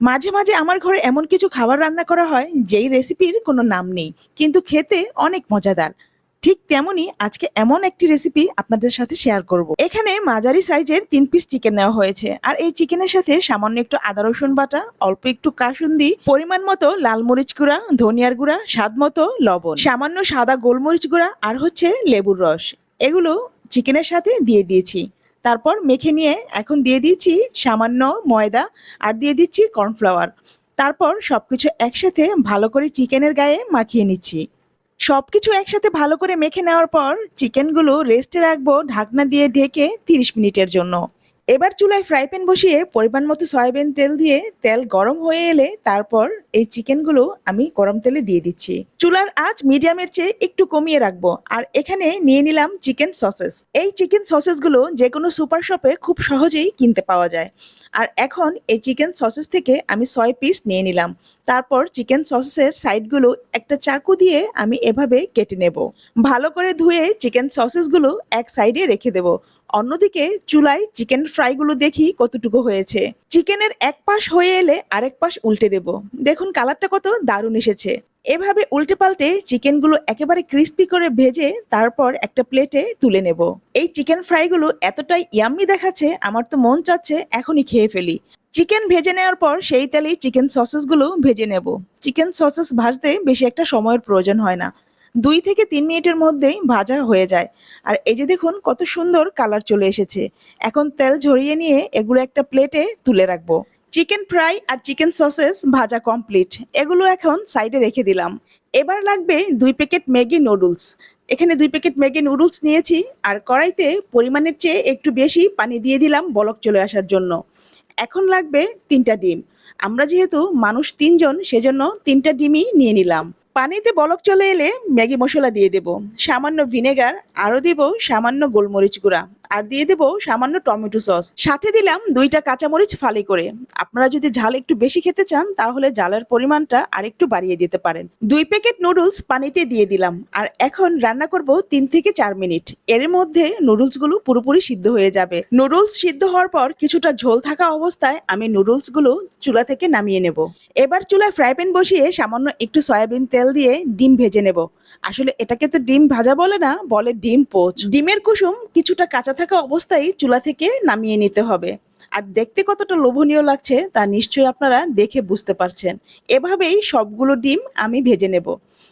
মাঝে মাঝে আমার ঘরে এমন কিছু খাবার রান্না করা হয়, যেই রেসিপির কোনো নাম নেই, কিন্তু খেতে অনেক মজাদার। ঠিক তেমনই আজকে এমন একটি রেসিপি আপনাদের সাথে শেয়ার করব। এখানে মাঝারি সাইজের তিন পিস চিকেন নেওয়া হয়েছে, আর এই চিকেনের সাথে সামান্য একটু আদা, রসুন বাটা, অল্প একটু কাসুন্দি পরিমাণ মতো লাল মরিচ গুঁড়া, ধনিয়ার গুঁড়া, স্বাদ মতো লবণ, সামান্য সাদা গোলমরিচ গুঁড়া, আর হচ্ছে লেবুর রস। এগুলো চিকেনের সাথে দিয়ে দিয়েছি। তারপর মেখে নিয়ে এখন দিয়ে দিয়েছি সামান্য ময়দা আর দিয়ে দিচ্ছি কর্নফ্লাওয়ার। তারপর সব কিছু একসাথে ভালো করে চিকেনের গায়ে মাখিয়ে নিচ্ছি। সব কিছু একসাথে ভালো করে মেখে নেওয়ার পর চিকেনগুলো রেস্টে রাখব ঢাকনা দিয়ে ঢেকে তিরিশ মিনিটের জন্য। এবার চুলায় ফ্রাই প্যান বসিয়ে পরিমাণ মতো সয়াবিন তেল দিয়ে তেল গরম হয়ে এলে তারপর এই চিকেনগুলো আমি গরম তেলে দিয়ে দিচ্ছি। চুলার আঁচ মিডিয়ামের চেয়ে একটু কমিয়ে রাখব আর এখানে নিয়ে নিলাম চিকেন সসেস এই চিকেন সসেসগুলো যে কোনো সুপার শপে খুব সহজেই কিনতে পাওয়া যায়। আর এখন এই চিকেন সসেস থেকে আমি ছয় পিস নিয়ে নিলাম। তারপর চিকেন সসেসের সাইডগুলো একটা চাকু দিয়ে আমি এভাবে কেটে নেব। ভালো করে ধুয়ে চিকেন সসেসগুলো এক সাইডে রেখে দেব। অন্যদিকে চুলায় চিকেন ফ্রাইগুলো দেখি কতটুকু হয়েছে। চিকেনের এক পাশ হয়ে এলে আরেক পাশ উল্টে দেব। দেখুন কালারটা কত দারুণ এসেছে। এভাবে উল্টে পাল্টে চিকেনগুলো একেবারে ক্রিস্পি করে ভেজে তারপর একটা প্লেটে তুলে নেব। এই চিকেন ফ্রাইগুলো এতটাই ইয়াম্মি দেখাচ্ছে, আমার তো মন চাচ্ছে এখনই খেয়ে ফেলি। চিকেন ভেজে নেওয়ার পর সেই তেলেই চিকেন সসেসগুলো ভেজে নেব। চিকেন সসেস ভাজতে বেশি একটা সময়ের প্রয়োজন হয় না। দুই থেকে তিন মিনিটের মধ্যেই ভাজা হয়ে যায়। আর এই যে দেখুন, কত সুন্দর কালার চলে এসেছে। এখন তেল ঝরিয়ে নিয়ে এগুলো একটা প্লেটে তুলে রাখব। চিকেন ফ্রাই আর চিকেন সসেস ভাজা কমপ্লিট এগুলো এখন সাইডে রেখে দিলাম। এবার লাগবে দুই প্যাকেট ম্যাগি নুডলস এখানে দুই প্যাকেট ম্যাগি নুডলস নিয়েছি আর কড়াইতে পরিমাণের চেয়ে একটু বেশি পানি দিয়ে দিলাম বলক চলে আসার জন্য। এখন লাগবে তিনটা ডিম। আমরা যেহেতু মানুষ তিনজন, সেজন্য তিনটা ডিমই নিয়ে নিলাম। পানিতে বলক চলে এলে ম্যাগি মশলা দিয়ে দেব, সামান্য ভিনেগার, আরও দেব সামান্য গোলমরিচ গুঁড়া। আর দিয়ে দেব সামান্য টমেটো সস। সাথে দিলাম দুইটা কাঁচামরিচ ফালি করে। আপনারা যদি ঝাল একটু বেশি খেতে চান, তাহলে ঝালের পরিমাণটা আরেকটু বাড়িয়ে দিতে পারেন। দুই প্যাকেট নুডলস পানিতে দিয়ে দিলাম। আর এখন রান্না করব তিন থেকে চার মিনিট। এর মধ্যে নুডলসগুলো পুরোপুরি সিদ্ধ হয়ে যাবে। নুডলস সিদ্ধ হওয়ার পর কিছুটা ঝোল থাকা অবস্থায় আমি নুডলসগুলো চুলা থেকে নামিয়ে নেব। এবার চুলায় ফ্রাই প্যান বসিয়ে সামান্য একটু সয়াবিন তেল দিয়ে ডিম ভেজে নেব। আসলে এটাকে তো ডিম ভাজা বলে না, বলে ডিম পোচ। ডিমের কুসুম কিছুটা কাঁচা থাকা অবস্থায় চুলা থেকে নামিয়ে নিতে হবে। আর দেখতে কতটা লোভনীয় লাগছে তা নিশ্চয়ই আপনারা দেখে বুঝতে পারছেন। এভাবেই সবগুলো ডিম আমি ভেজে নেব।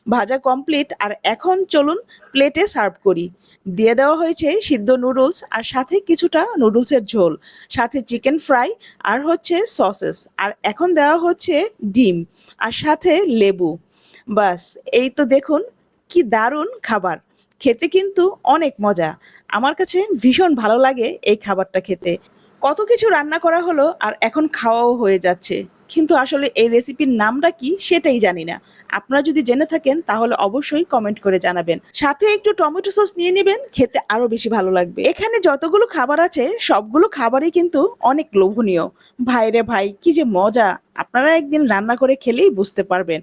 ভাজা কমপ্লিট আর এখন চলুন প্লেটে সার্ভ করি। দিয়ে দেওয়া হয়েছে সিদ্ধ নুডলস আর সাথে কিছুটা নুডলসের ঝোল, সাথে চিকেন ফ্রাই আর হচ্ছে সসেস আর এখন দেওয়া হচ্ছে ডিম, আর সাথে লেবু। বাস, এই তো দেখুন, কি দারুণ খাবার। খেতে কিন্তু অনেক মজা। আমার কাছে ভীষণ ভালো লাগে এই খাবারটা খেতে। কত কিছু রান্না করা হলো আর এখন খাওয়াও হয়ে যাচ্ছে। কিন্তু আসলে এই রেসিপির নামটা কি সেটাই জানি না। আপনারা যদি জেনে থাকেন তাহলে অবশ্যই কমেন্ট করে জানাবেন। সাথে একটু টমেটো সস নিয়ে নেবেন, খেতে আরও বেশি ভালো লাগবে। এখানে যতগুলো খাবার আছে, সবগুলো খাবারই কিন্তু অনেক লোভনীয়। ভাইরে ভাই, কি যে মজা! আপনারা একদিন রান্না করে খেলেই বুঝতে পারবেন।